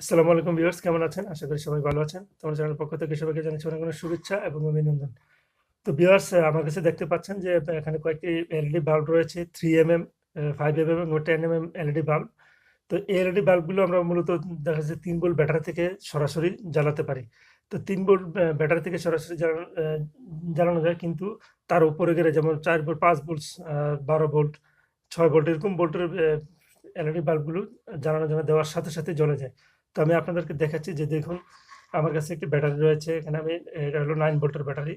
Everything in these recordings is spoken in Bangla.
আসসালামু আলাইকুম ভিউয়ার্স, কেমন আছেন? আশা করি সবাই ভালো আছেন। তোমার চ্যানেলের পক্ষ থেকে সবাইকে জানাচ্ছি অনেক অনেক শুভেচ্ছা এবং অভিনন্দন। তো ভিউয়ার্স আমার কাছে দেখতে পাচ্ছেন যে এখানে কয়েকটি এলইডি বাল্ব রয়েছে three M M five M M এবং ten M M LED bulb তো এই এলইডি বাল্বগুলো আমরা মূলত দেখা যাচ্ছে তিন ভোল্ট ব্যাটারি থেকে সরাসরি জ্বালাতে পারি। তো তিন ভোল্ট ব্যাটারি থেকে সরাসরি জ্বালানো যায়, কিন্তু তার উপরে গেলে যেমন চার ভোল্ট পাঁচ ভোল্ট বারো বোল্ট, ছয় বোল্ট, এরকম বোল্টের এলইডি বাল্বগুলো জ্বালানোর জন্য দেওয়ার সাথে সাথে জ্বলে যায়। তো আমি আপনাদেরকে দেখাচ্ছি যে দেখুন, আমার কাছে একটি ব্যাটারি রয়েছে, এখানে আমি, এটা হলো নাইন ভোল্টের ব্যাটারি।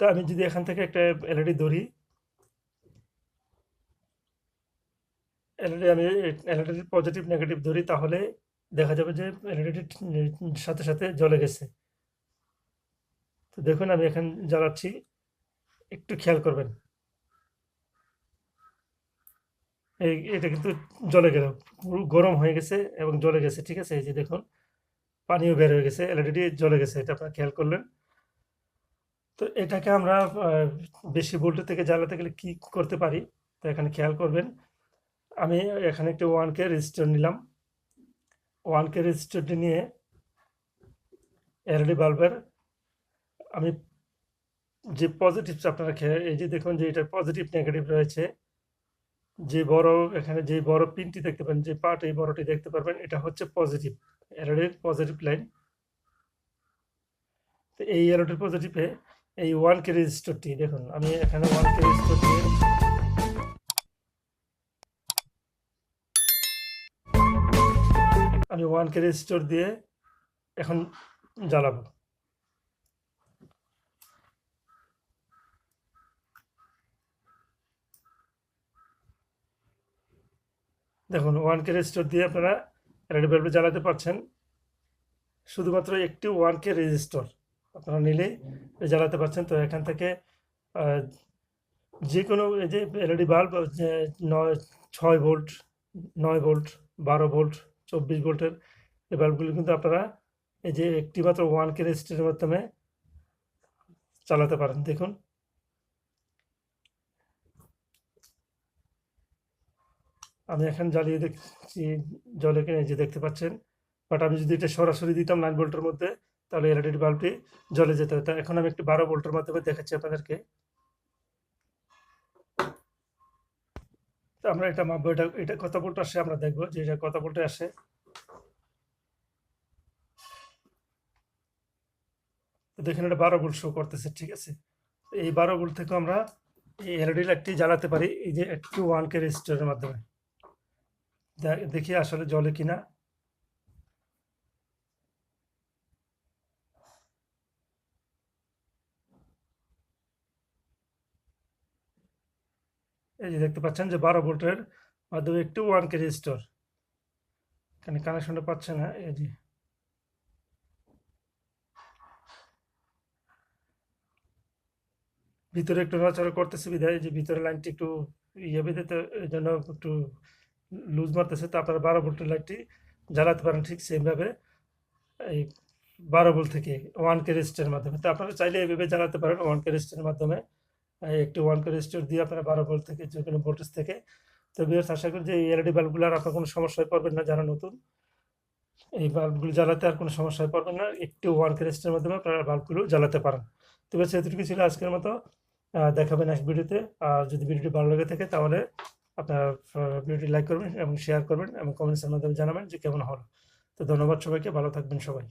তো আমি যদি এখান থেকে একটা এলইডি ধরি এলইডি আমি এলইডির পজিটিভ নেগেটিভ ধরি, তাহলে দেখা যাবে যে এলইডির সাথে সাথে জ্বলে গেছে। তো দেখুন, আমি এখন জ্বালাচ্ছি, একটু খেয়াল করবেন। এই, এটা কিন্তু জলে গেল। গরম হয়ে গেছে এবং জলে গেছে, ঠিক আছে? এই যে দেখুন, পানিও বের হয়ে গেছে এলইডি জলে গেছে, এটা আপনারা খেয়াল করলেন। তো এটাকে আমরা বেশি ভোল্টেজ থেকে জ্বালাতে গেলে কি করতে পারি? তো এখানে খেয়াল করবেন, আমি এখানে একটা ওয়ান কে রেজিস্টার নিলাম। ওয়ান কে রেজিস্টারটি নিয়ে এলইডি বাল্বের আমি যে পজিটিভ আপনারা এই যে দেখুন যে এটা পজিটিভ নেগেটিভ রয়েছে যে বড় এখানে যে বড় পিনটি দেখতে পাবেন, যে পার্ট এই বড়টি দেখতে পারবেন, এটা হচ্ছে পজিটিভ এরোডের পজিটিভ লাইন তো এই এরোডের পজিটিভে এই ওয়ান কে রেজিস্টারটি দেখুন, আমি এখানে ওয়ান কে রেজিস্টার দিয়ে আমি ওয়ান কে রেজিস্টার দিয়ে এখন জ্বালাবো। দেখুন ওয়ান কে রেজিস্টার দিয়ে আপনারা এলইডি বাল্ব জ্বালাতে পারছেন। শুধুমাত্র একটি ওয়ান কে রেজিস্টার আপনারা নিলেই জ্বালাতে পারছেন। তো এখান থেকে যে কোনো যে এলইডি বাল্ব নয়, ছয় ভোল্ট নয় ভোল্ট বারো ভোল্ট চব্বিশ ভোল্টের এই বাল্বগুলো কিন্তু আপনারা এই যে একটি মাত্র ওয়ান কে রেজিস্টারের মাধ্যমে চালাতে পারেন। দেখুন আমি এখন জ্বালিয়ে দেখছি, জলে কিনে যে দেখতে পাচ্ছেন। বাট আমি যদি এটা সরাসরি দিতাম নাইন ভোল্টের মধ্যে, তাহলে এলইডি বাল্বটি জ্বলে যেত তা এখন আমি একটি বারো ভোল্টের মাধ্যমে দেখাচ্ছি আপনাদেরকে। আমরা এটা মাপবো, এটা এটা কত ভোল্ট আসে আমরা দেখব যে এটা কত ভোল্টে আসে। দেখেন এটা বারো ভোল্ট শো করতেছে, ঠিক আছে। এই বারো ভোল্ট থেকে আমরা এই এলইডি লাইটটি জ্বালাতে পারি, এই যে একটু ওয়ান কে রেজিস্টারের মাধ্যমে। দেখি আসলে জলে কিনা। এই যে দেখতে পাচ্ছেন যে বারো ভোল্টের মাধ্যমে একটু ওয়ান কে স্টোর। এখানে কানেকশনটা পাচ্ছে না, এই যে। ভিতরে একটু নড়াচড়া করতেছে বিধায় যে ভিতরে লাইনটি একটু ইয়ে বেঁধে তো এই জন্য একটু লুজ মারতেছে, তো আপনারা বারো ভোল্টের লাইটটি জ্বালাতে পারেন ঠিক সেমভাবে এই বারো ভোল্ট থেকে ওয়ান কে মাধ্যমে। তো আপনারা চাইলে এইভাবে জ্বালাতে পারেন ওয়ান কে মাধ্যমে। একটি ওয়ান কে দিয়ে আপনারা বারো ভোল্ট থেকে যে কোনো ভোল্টেজ থেকে। তো বিয়ার্স আশা করি যে এই এলইডি বাল্বগুলো আর আপনার কোনো সমস্যায় পড়বেন না যারা নতুন। এই বাল্বগুলো জ্বালাতে আর কোনো সমস্যায় পড়বেন না। একটু ওয়ান কে মাধ্যমে আপনারা বাল্বগুলো জ্বালাতে পারেন। তো বেশ এতটুকু ছিল আজকের মতো। দেখাবেন এক ভিডিওতে আর যদি ভিডিওটি ভালো লেগে থাকে তাহলে আপনার ভিডিওটি লাইক করবেন এবং শেয়ার করবেন এবং কমেন্টসের মাধ্যমে জানাবেন যে কেমন হল। তো ধন্যবাদ সবাইকে, ভালো থাকবেন সবাই।